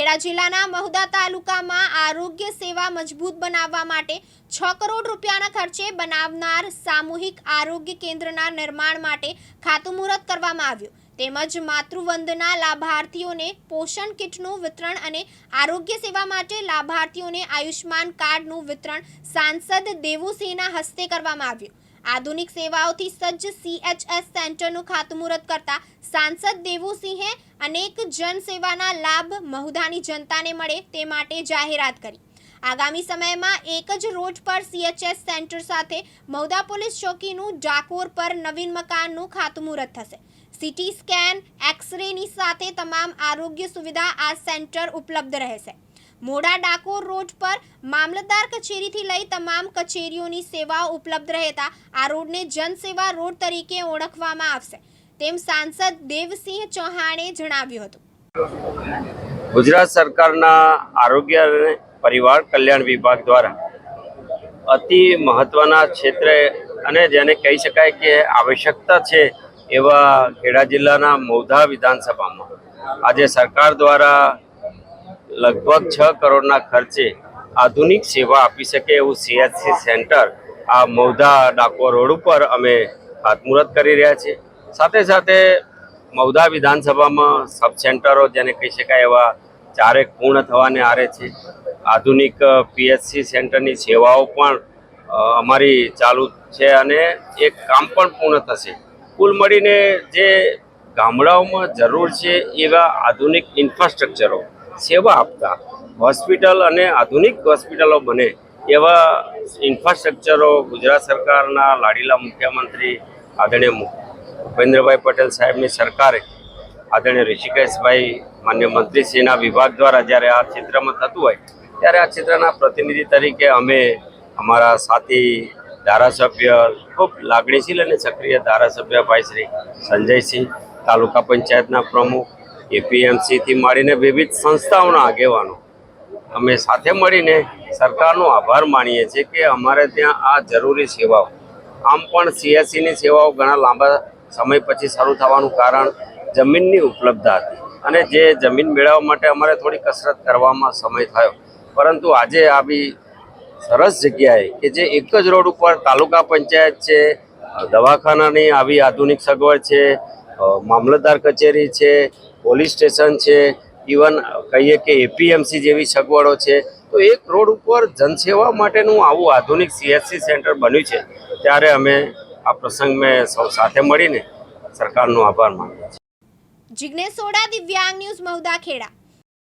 ખેડા જિલ્લાના મહુદા તાલુકામાં આરોગ્ય સેવા મજબૂત બનાવવા માટે છ કરોડ રૂપિયાના ખર્ચે બનાવનાર સામૂહિક આરોગ્ય કેન્દ્રના નિર્માણ માટે ખાતમુહૂર્ત કરવામાં આવ્યું. તેમજ માતૃવંદના લાભાર્થીઓને પોષણ કીટનું વિતરણ અને આરોગ્ય સેવા માટે લાભાર્થીઓને આયુષ્માન કાર્ડનું વિતરણ સાંસદ દેવુસિંહના હસ્તે કરવામાં આવ્યું. આધુનિક સેવાઓથી સજ્જ સીએચએસ સેન્ટરનું ખાતમુહૂર્ત કરતા સાંસદ દેવુસિંહે અનેક જનસેવાના લાભ મહુધાની જનતાને મળે તે માટે જાહેરાત કરી. આગામી સમયમાં એક જ રોડ પર સીએચએસ સેન્ટર સાથે મહુધા પોલીસ ચોકીનું ડાકોર પર નવીન મકાનનું ખાતમુહૂર્ત થશે. સીટી સ્કેન, એક્સરેની સાથે તમામ આરોગ્ય સુવિધા આ સેન્ટર ઉપલબ્ધ રહેશે. મોડા ડાકોર રોડ પર મામલતદાર કચેરીથી લઈ તમામ કચેરીઓની સેવાઓ ઉપલબ્ધ રહેતા આ રોડને જનસેવા રોડ તરીકે ઓળખવામાં આવશે. તેમ સાંસદ દેવસિંહ ચૌહાણે જણાવ્યું હતું. ગુજરાત સરકારના આરોગ્ય અને પરિવાર કલ્યાણ વિભાગ દ્વારા અતિ મહત્વના ક્ષેત્રે અને જેને કહી શકાય કે આવશ્યકતા છે એવા ખેડા જિલ્લાના મૌધા વિધાનસભામાં આજે સરકાર દ્વારા લગભગ છ કરોડના ખર્ચે આધુનિક સેવા આપી શકે એવું સીએચસી સેન્ટર આ મૌધા ડાકોર રોડ ઉપર અમે ખાતમુહૂર્ત કરી રહ્યા છીએ. સાથે સાથે મૌધા વિધાનસભામાં સબ સેન્ટરો જેને કહી શકાય એવા ચારેક પૂર્ણ થવાને આરે છે. આધુનિક પીએચસી સેન્ટરની સેવાઓ પણ અમારી ચાલુ છે અને એક કામ પણ પૂર્ણ થશે. કુલ મળીને જે ગામડાઓમાં જરૂર છે એવા આધુનિક ઇન્ફ્રાસ્ટ્રક્ચરો સેવા આપતા હોસ્પિટલ અને આધુનિક હોસ્પિટલો બને એવા ઇન્ફ્રાસ્ટ્રક્ચરો ગુજરાત સરકારના લાડીલા મુખ્યમંત્રી આદરણીય ભૂપેન્દ્રભાઈ પટેલ સાહેબની સરકારે આદરણીય ઋષિકેશભાઈ માન્ય મંત્રીશ્રીના વિભાગ દ્વારા જ્યારે આ ક્ષેત્રમાં થતું હોય ત્યારે આ ક્ષેત્રના પ્રતિનિધિ તરીકે અમે અમારા સાથી ધારાસભ્ય, ખૂબ લાગણીશીલ અને સક્રિય ધારાસભ્ય ભાઈ શ્રી સંજયસિંહ, તાલુકા પંચાયતના પ્રમુખ એપીએમસીથી માંડીને વિવિધ સંસ્થાઓના આગેવાનો અમે સાથે મળીને સરકારનો આભાર માનીએ છીએ કે અમારે ત્યાં આ જરૂરી સેવાઓ, આમ પણ સીએસસીની સેવાઓ ઘણા લાંબા સમય પછી શરૂ થવાનું કારણ જમીનની ઉપલબ્ધતા હતી અને જે જમીન મેળવવા માટે અમારે થોડી કસરત કરવામાં સમય થયો. પરંતુ આજે આવી સરસ જગ્યાએ કે જે એક જ રોડ ઉપર તાલુકા પંચાયત છે, દવાખાનાની આવી આધુનિક સગવડ છે મામલતદાર કચેરી છે, પોલીસ સ્ટેશન છે, ઇવન કહીએ કે એપીએમસી જેવી સગવડો છે. તો એક રોડ ઉપર જનસેવા માટેનું આવું આધુનિક સીએસસી સેન્ટર બન્યું છે. ત્યારે અમે આ પ્રસંગ મેં સૌ સાથે મળીને સરકારનો આભાર માનીએ છીએ. જિજ્ઞેશ સોડા, દિવ્યાંગ ન્યૂઝ, મહુદા ખેડા.